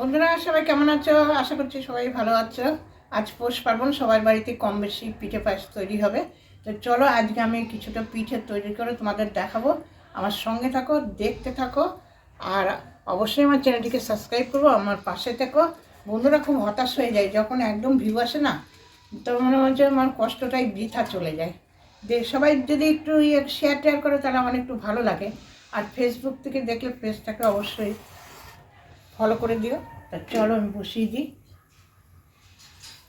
বন্ধুরা, সবাই কেমন আছো? আশা করছি সবাই ভালো আছো। আজ পৌষ পার্বণ, সবার বাড়িতে কম বেশি পিঠে পায়েস তৈরি হবে। তো চলো, আজকে আমি কিছুটা পিঠে তৈরি করে তোমাদের দেখাবো। আমার সঙ্গে থাকো, দেখতে থাকো, আর অবশ্যই আমার চ্যানেলটিকে সাবস্ক্রাইব করব আমার পাশে থেকো। বন্ধুরা, খুব হতাশ হয়ে যায়, যখন একদম ভিউ আসে না, তো মনে হচ্ছে আমার কষ্টটাই বৃথা চলে যায়। সবাই যদি একটু ইয়ে শেয়ার টেয়ার করে, তাহলে আমার একটু ভালো লাগে। আর ফেসবুক থেকে দেখলে পেজটাকে অবশ্যই ফলো করে দিও। তা চলো আমি বসিয়ে দিই।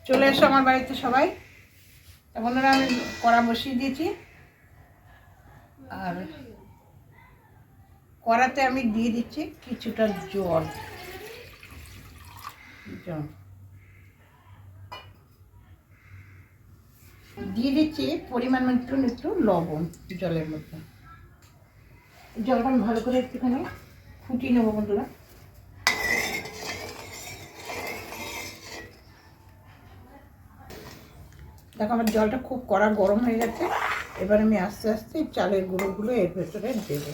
চলে এসো আমার বাড়িতে সবাই। তা বন্ধুরা, আমি কড়া বসিয়ে দিয়েছি। আর কড়াতে আমি দিয়ে দিচ্ছি কিছুটা জল। জল। দিয়ে দিচ্ছি পরিমাণ মতো একটু লবণ জলের মধ্যে। জলটা ভালো করে একটুখানি ফুটিয়ে নেব বন্ধুরা। দেখো আমার জলটা খুব কড়া গরম হয়ে গেছে। এবার আমি আস্তে আস্তে চালের গুঁড়োগুলো এর ভেতরে দেবো।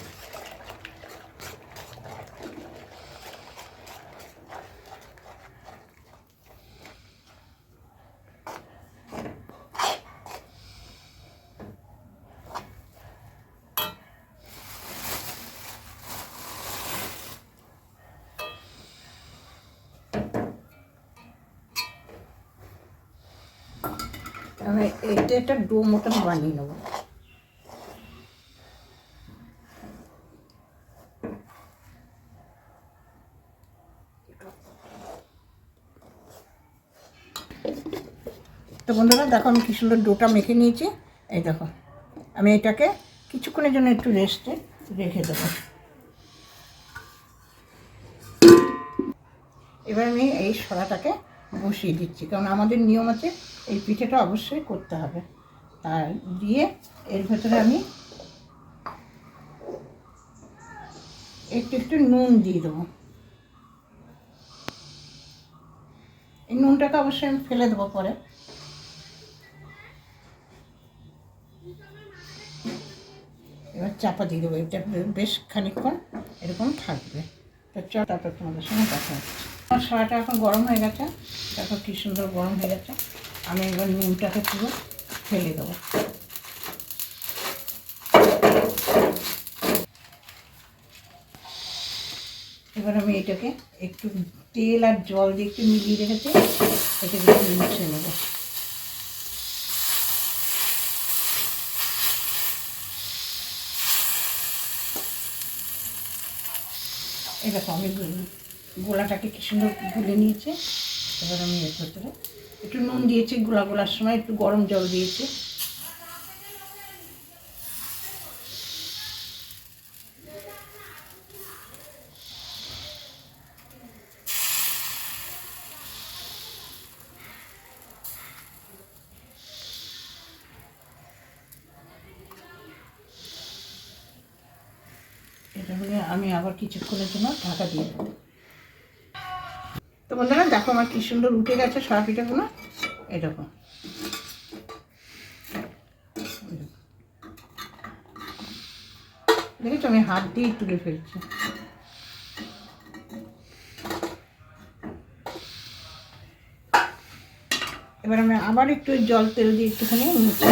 আমি এটা একটা ডো মতন বানিয়ে নেব। তো বন্ধুরা, দেখো আমি কি সুন্দর ডোটা মেখে নিয়েছি। এই দেখো, আমি এটাকে কিছুক্ষণের জন্য একটু রেস্টে রেখে দেবো। এবার আমি এই সরাটাকে বসিয়ে দিচ্ছি। কারণ আমাদের নিয়ম আছে, এই পিঠেটা অবশ্যই করতে হবে। আর দিয়ে এর ভেতরে আমি একটু একটু নুন দিয়ে দেবো। এই নুনটাকে অবশ্যই আমি ফেলে দেবো পরে। এবার চাপা দিয়ে দেবো, এটা বেশ খানিকক্ষণ এরকম থাকবে। তো চ তারপর তোমাদের সঙ্গে কথা হচ্ছে। আমার সারাটা এখন গরম হয়ে গেছে। দেখো কী সুন্দর গরম হয়ে গেছে। আমি এবার নুনটাকে পুরো ফেলে দেবো। এবার আমি এটাকে একটু তেল আর জল দিয়ে একটু মিলিয়ে রেখেছি, এটাকে একটু মুছে নেব। এরকম আমি গোলাটাকে কি সুন্দর গুলে নিয়েছে। এবার আমি এর ভেতরে একটু নুন দিয়েছি, গোলা গোলার সময় একটু গরম জল দিয়েছি। এটা আমি আবার কিছুক্ষণের জন্য ঢাকা দিয়ে দেবো বন্ধুরা দেখো আমার কি সুন্দর উঠে গেছে সরা পিঠাগুলো। দেখো। দেখেছ, আমি হাত দিয়ে তুলে ফেলছি। এবার আমি আবার একটু জল তেল দিয়ে একটুখানি মুছে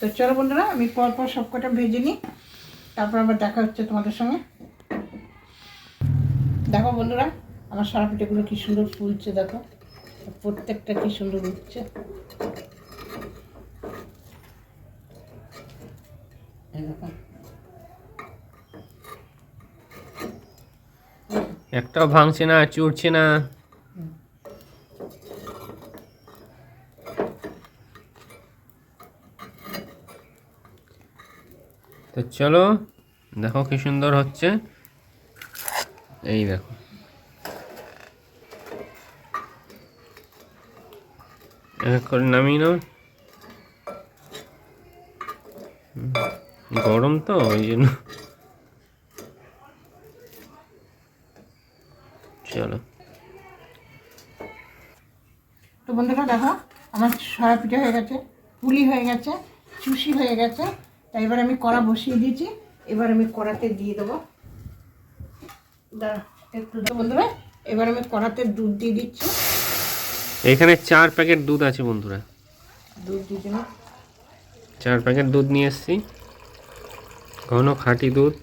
তো চলো বন্ধুরা, আমি পর পর সব কটা ভেজে নিই। তারপর আবার দেখা হচ্ছে তোমাদের সঙ্গে। দেখো বন্ধুরা, আমার সারা কি সুন্দর ফুলছে, দেখো। প্রত্যেকটা কি সুন্দর উঠছে। একটাও ভাঙছে না, চুরছে না। চলো, দেখো কি সুন্দর হচ্ছে। এই দেখো। করে নামিয়ে নাও। গরম তো, ওই জন্য। চলো। তো বন্ধুরা দেখো, আমার সয়া হয়ে গেছে, পুলি হয়ে গেছে, চুষি হয়ে গেছে। তাই এবার আমি কড়া বসিয়ে দিয়েছি। এবার আমি কড়াতে দিয়ে দেবো। একটু বন্ধুরা এবার আমি কড়াতে দুধ দিয়ে দিচ্ছি। এখানে চার প্যাকেট দুধ আছে বন্ধুরা। দুধ দিয়ে দিলাম চার প্যাকেট দুধ নিয়ে এসেছি। ঘন খাঁটি দুধ।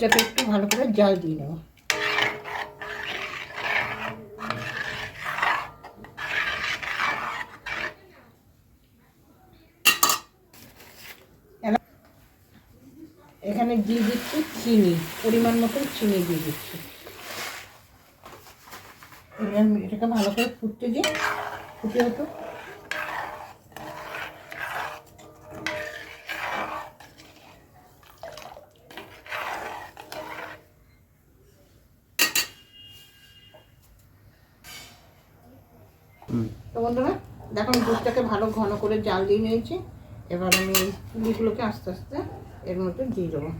যাতে একটু ভালো করে জাল দিয়ে নেব। এখানে দিয়ে দিচ্ছি চিনি পরিমাণ মতন চিনি দিয়ে দিচ্ছি। এবার এটাকে ভালো করে ফুটতে দিই ফুটে হতো তো বন্ধুরা দেখো আমি দুধটাকে ভালো ঘন করে জাল দিয়ে নিয়েছি। এবার আমি পুলিগুলোকে আস্তে আস্তে এর মধ্যে দিয়ে দেবো।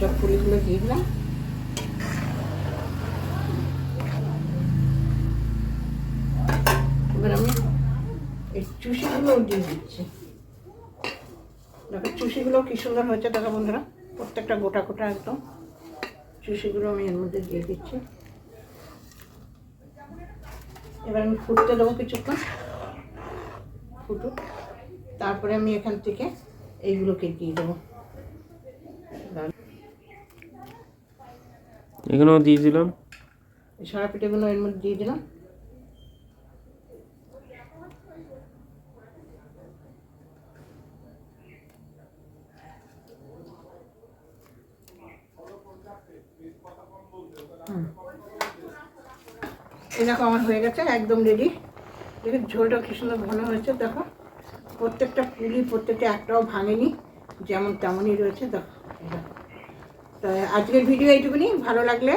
সব পুলিগুলো দিয়ে দিলাম। এবার আমি এই চুষিগুলো দিয়ে দিচ্ছি। দেখো চুষিগুলো কি সুন্দর হয়েছে, দেখো বন্ধুরা, প্রত্যেকটা গোটা গোটা একদম। চুষিগুলো আমি এর মধ্যে দিয়ে দিচ্ছি। এবার আমি ফুটতে দেবো কিছুক্ষণ। ফুটুক। তারপরে আমি এখান থেকে এইগুলোকে দিয়ে দেবো। এখানেও দিয়ে দিলাম। এর মধ্যে দিয়ে দিলাম। দেখো, আমার হয়ে গেছে, একদম রেডি দেখো, ঝোলটা কি সুন্দর ঘন হয়েছে, দেখো। প্রত্যেকটা পুলি, প্রত্যেকটা একটাও ভাঙেনি, যেমন তেমনই রয়েছে, দেখো। তো আজকের ভিডিও এইটুকুনি। ভালো লাগলে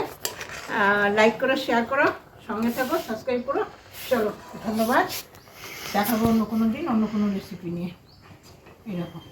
লাইক করো শেয়ার করো, সঙ্গে থাকো সাবস্ক্রাইব করো। চলো, ধন্যবাদ। দেখাবো অন্য কোনো দিন, অন্য কোনো রেসিপি নিয়ে। এরকম